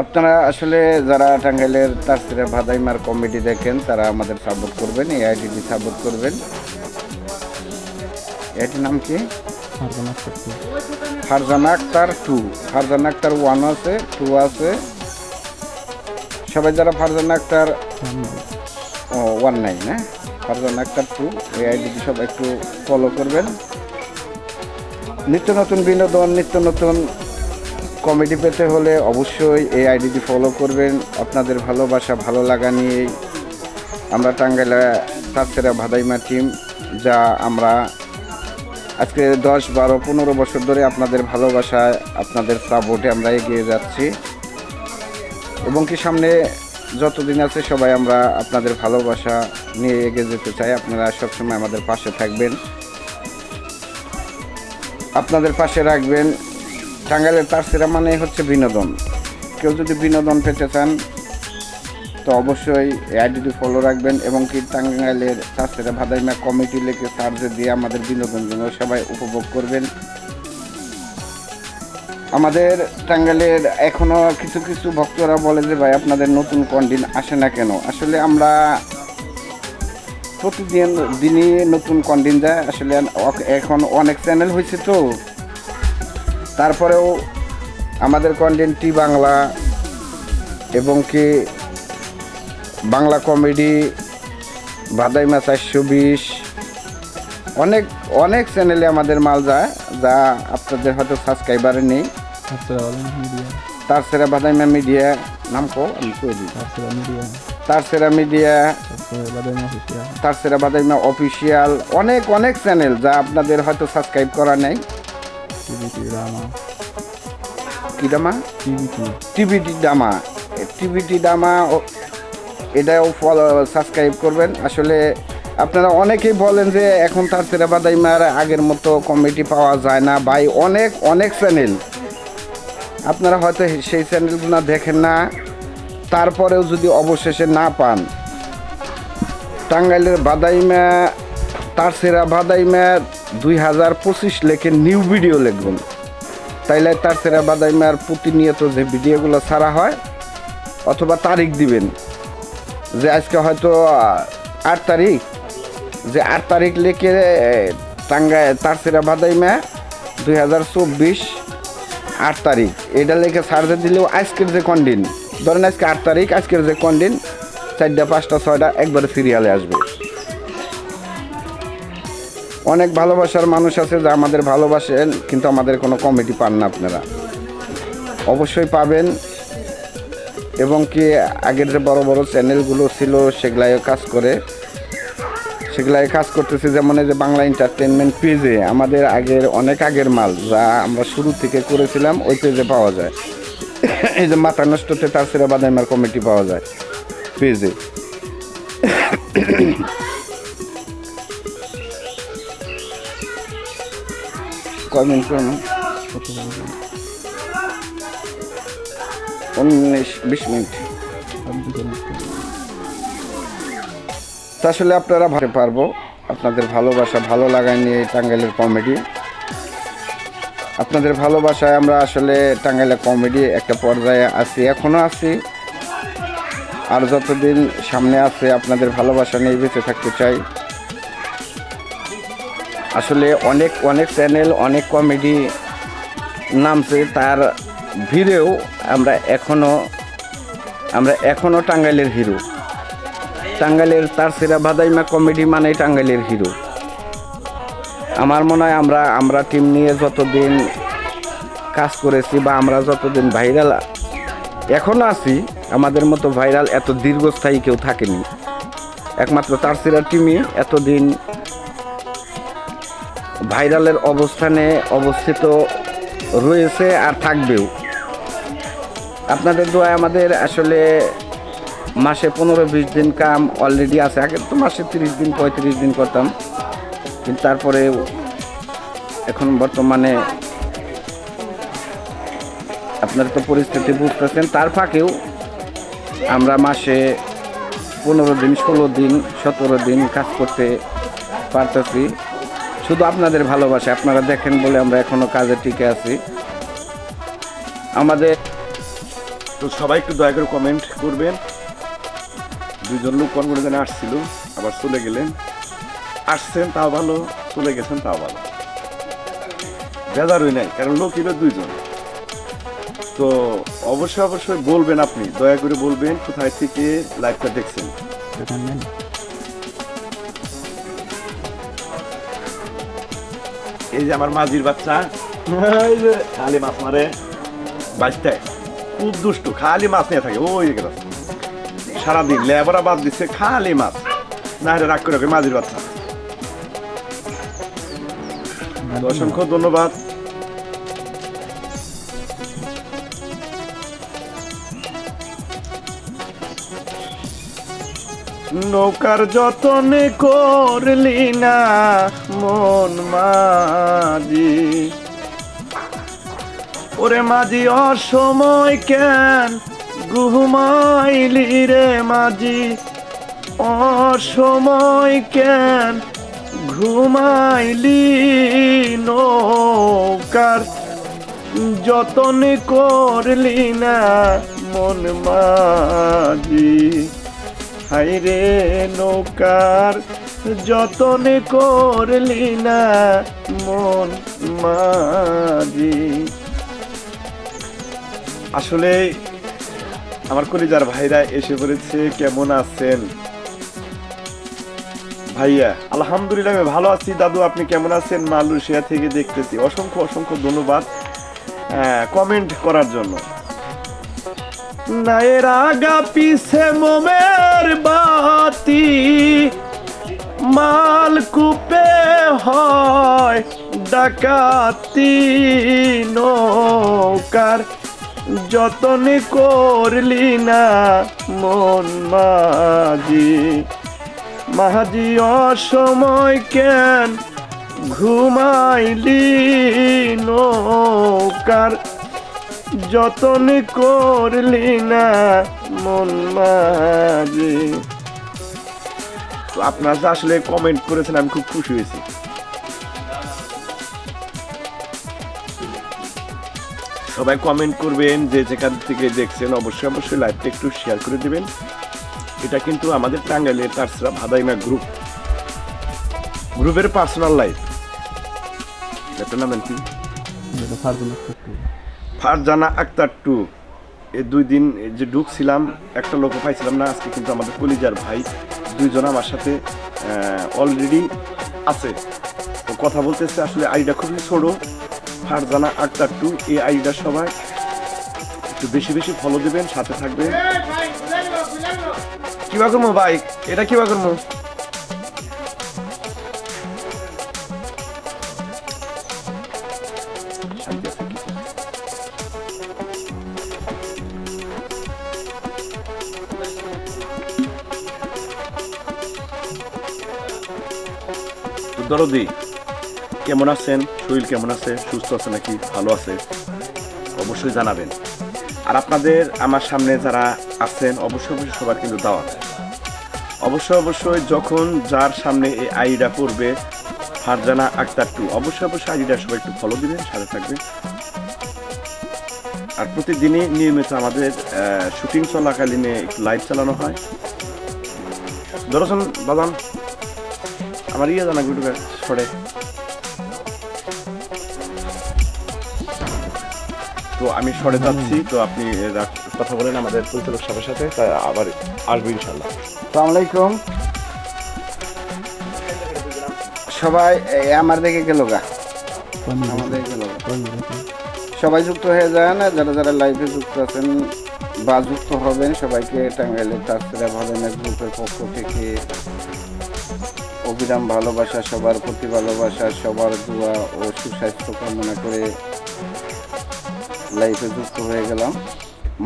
আপনারা আসলে যারা টাঙ্গাইলের তারসিরা ভাদাইমার কমিটি দেখেন তারা আমাদের সাপোর্ট করবেন এই আইডিটি সাপোর্ট করবেন। এটির নাম কি? ফারজানা আক্তার টু। ফারজানা আক্তার ওয়ান আছে টু আছে। সবাই যারা ফারজানা আক্তার ওয়ান নাইন হ্যাঁ ফারজানা আক্তার টু এই আইডিটি সবাই একটু ফলো করবেন। নিত্য নতুন বিনোদন নিত্য নতুন কমেডি পেতে হলে অবশ্যই এই আইডিটি ফলো করবেন। আপনাদের ভালোবাসা, ভালো লাগা নিয়েই আমরা টাঙ্গাইলা তারসেরা ভাদাইমা টিম যা আমরা আজকে দশ, বারো, পনেরো বছর ধরে আপনাদের ভালোবাসায়, আপনাদের সাপোর্টে আমরা এগিয়ে যাচ্ছি। এবং কি সামনে যতদিন আছে সবাই আমরা আপনাদের ভালোবাসা নিয়ে এগিয়ে যেতে চাই। আপনারা সবসময় আমাদের পাশে থাকবেন। আপনাদের পাশে রাখবেন। টাঙ্গাইলের তারসেরা মানে হচ্ছে বিনোদন। কেউ যদি বিনোদন পেতে চান, তো অবশ্যই এই আইডিটি ফলো রাখবেন এবং কি টাঙ্গাইলের তারসেরা ভাদাইমা কমিটি লিখে সার্চে দিয়ে আমাদের বিনোদনগুলো সবাই উপভোগ করবেন। আমাদের টাঙ্গাইলের এখনও কিছু কিছু ভক্তরা বলে যে, ভাই, আপনাদের নতুন কন্টেন্ট আসে না কেন? আসলে আমরা প্রতিদিন দিনই নতুন কন্টেন্ট যায় আসলে এখন অনেক চ্যানেল হয়েছে তো। তারপরেও আমাদের কন্টেন্ট টি বাংলা এবং কি বাংলা কমেডি বাদাইমা চারশো বিশ অনেক অনেক চ্যানেলে আমাদের মাল যায় যা আপনাদের হয়তো সাবস্ক্রাইবারে নেই। তার সেরা বাদাইমা মিডিয়া নাম কো আমি কই দিই। তার সেরা মিডিয়া তার সেরা বাদাইমা অফিসিয়াল অনেক অনেক চ্যানেল যা আপনাদের হয়তো সাবস্ক্রাইব করা নেই। টিভিটি ড্রামা কি দামা টিভিটি টিভিটি ডামা টিভিটি ডামা ও- এটাও ফলো সাবস্ক্রাইব করবেন। আসলে আপনারা অনেকেই বলেন যে এখন তার সেরা বাদাইমার আগের মতো কমেডি পাওয়া যায় না ভাই অনেক অনেক চ্যানেল আপনারা হয়তো সেই চ্যানেলগুলো দেখেন না। তারপরেও যদি অবশেষে না পান টাঙ্গাইলের বাদাইমা তার সেরা বাদাইমা দুই হাজার পঁচিশ লেখে নিউ ভিডিও লিখবেন। তাইলে তার সেরা বাদাইমার প্রতিনিয়ত যে ভিডিওগুলো ছাড়া হয়, অথবা তারিখ দিবেন। যে আজকে হয়তো আট তারিখ, যে আট তারিখ লেখে টাঙ্গায় তার সেরা বাদাইমা দুই হাজার চব্বিশ আট তারিখ। এটা লেখে সার্জে দিলেও আজকের যে কন্ডিন, ধরেন আজকে আট তারিখ, আজকের যে কন্ডিন, চারটা, পাঁচটা, ছয়টা, একবারে সিরিয়ালে আসবে। অনেক ভালোবাসার মানুষ আছে যা আমাদের ভালোবাসেন, কিন্তু আমাদের কোনো কমেডি পান না আপনারা। অবশ্যই পাবেন। এবং কি আগের যে বড় বড় চ্যানেলগুলো ছিল সেগুলাই কাজ করে। সেগুলাই কাজ করতেছে যেমন এই যে বাংলা এন্টারটেনমেন্ট পেজে, আমাদের আগের, অনেক আগের মাল যা আমরা শুরু থেকে করেছিলাম, ওই পেজে পাওয়া যায়। এই যে মাথা নষ্টতে তার সেরা বাদাইমার কমিটি পাওয়া যায় পেজে। কয় মিনিট করুন উনিশ, বিশ মিনিট। আসলে আপনারা ভাবে পারব। আপনাদের ভালোবাসা ভালো লাগায় নিয়ে টাঙ্গাইলের কমেডি। আপনাদের ভালোবাসায় আমরা আসলে টাঙ্গাইলের কমেডি একটা পর্যায়ে আছি এখনও আছি। আর যতদিন সামনে আছে, আপনাদের ভালোবাসা নিয়ে বেঁচে থাকতে চাই। আসলে অনেক অনেক চ্যানেল অনেক কমেডি নামছে। তার ভিড়েও আমরা এখনও আমরা এখনও টাঙ্গাইলের হিরো টাঙ্গাইলের তার সেরা বাদাইমা কমেডি মানেই টাঙ্গাইলের হিরো আমার মনে হয় আমরা আমরা টিম নিয়ে যতদিন কাজ করেছি বা আমরা যতদিন ভাইরাল এখনও আছি, আমাদের মতো ভাইরাল এত দীর্ঘস্থায়ী কেউ থাকেনি। একমাত্র তার সেরা টিমই এতদিন ভাইরালের অবস্থানে অবস্থিত রয়েছে আর থাকবেও। আপনাদের দোয়ায় আমাদের আসলে মাসে পনেরো বিশ দিন কাম অলরেডি আছে। আগে তো মাসে তিরিশ দিন, পঁয়ত্রিশ দিন করতাম। কিন্তু তারপরে এখন বর্তমানে আপনার তো পরিস্থিতি বুঝতেছেন। তার ফাঁকেও আমরা মাসে পনেরো দিন, ষোলো দিন, সতেরো দিন কাজ করতে পারতেছি। শুধু আপনাদের ভালোবাসা আপনারা দেখেন বলে আমরা এখনও কাজে টিকে আছি। আমাদের তো সবাই একটু দয়া করে কমেন্ট করবেন। দুজন লোক কনগড়ে জানে আসছিল আবার চলে গেলেন। আসছেন তাও ভালো চলে গেছেন তাও ভালো। বেজারই নাই কারণ লোক এলো দুইজন। তো অবশ্যই অবশ্যই বলবেন আপনি দয়া করে বলবেন কোথায় থেকে লাইভটা দেখছেন। এই যে আমার মাঝির বাচ্চা। এই যে খালি মাছ মারে বাচ্চা খুব দুষ্টু খালি মাছ নিয়ে থাকে ওই গেল। সারাদিন লেবরা বাদ দিচ্ছে খালি মাছ। না হলে রাগ করে রাখে মাঝির বাচ্চা। অসংখ্য ধন্যবাদ। নৌকার যতন করলি না, মন মাঝি। ওরে মাঝি, অসময় কেন ঘুমাইলি রে মাঝি? অসময় কেন ঘুমাইলি নৌকার যতন করলি না, মন মাঝি? হাইরে নৌকার যতন করলি না মন মাঝি। আসলে আমার কলিজার ভাইরা এসে পড়েছে কেমন আছেন? ভাইয়া, আলহামদুলিল্লাহ, আমি ভালো আছি। দাদু, আপনি কেমন আছেন? মালয়েশিয়া থেকে দেখতেছি। অসংখ্য অসংখ্য ধন্যবাদ কমেন্ট করার জন্য। নায়ের আগা পিছে মোমের বাতি। মাল কুপে হয় ডাকাতি নৌকার। যতন করলি না মন মাঝি। মাঝি অসময় কেন ঘুমাইলি নৌকার? যতন করলি না, মন মাঝি। তো আপনারা আসলে কমেন্ট করেছেন, আমি খুব খুশি হয়েছি। সবাই কমেন্ট করবেন, যে যেখান থেকে দেখছেন, অবশ্যই অবশ্যই লাইভটা একটু শেয়ার করে দেবেন। এটা কিন্তু আমাদের টাঙ্গাইলের তারসরা ভাদাইমা গ্রুপ গ্রুপের পার্সোনাল লাইফ একটা নাম কি? ফারজানা আক্তার টু। এই দুই দিন যে ঢুকছিলাম একটা লোক পাইছিলাম না আজকে কিন্তু আমাদের কলিজার ভাই দুইজন আমার সাথে অলরেডি আছে। তো কথা বলতেছে আসলে আইডিয়া খুবই ছোট। ফারজানা আক্তার টু এই আইডিয়া সবাই একটু বেশি বেশি ফলো দিবেন সাথে থাকবেন। কিবা করব ভাই? এটা কিবা করব দরদি, কেমন আছেন? শরীর কেমন আছে? সুস্থ আছে নাকি? ভালো আছে? অবশ্যই জানাবেন। আর আপনাদের আমার সামনে যারা আছেন, অবশ্যই অবশ্যই সবার কিন্তু দাওয়াত। অবশ্যই অবশ্যই যখন যার সামনে এই আইডিয়া পড়বে ফারজানা আক্তার টু, অবশ্যই অবশ্যই আইডিয়া সবাই একটু ফলো দিবেন, সাথে থাকবেন। আর প্রতিদিনই নিয়মিত আমাদের শুটিং চলাকালীনে একটু লাইভ চালানো হয়। ধরছেন বাবান আমার ইয়ে জানা গুটুকা ছড়ে তো আমি সরে যাচ্ছি, তো আপনি কথা বলেন আমাদের পরিচালক সাহেবের সাথে আবার আসব ইনশাল্লাহ আসসালামু আলাইকুম। সবাই আমার দিকে গেল গা। আমাদের গেল সবাই যুক্ত হয়ে যায় না যারা যারা লাইভে যুক্ত আছেন বা যুক্ত হবেন, সবাইকে টাঙ্গাইলের তাছাড়া ভালোনের গ্রুপের পক্ষ থেকে অবিরাম ভালোবাসা, সবার প্রতি ভালোবাসা, সবার দোয়া ও সুস্বাস্থ্য কামনা করে লাইফে যুক্ত হয়ে গেলাম।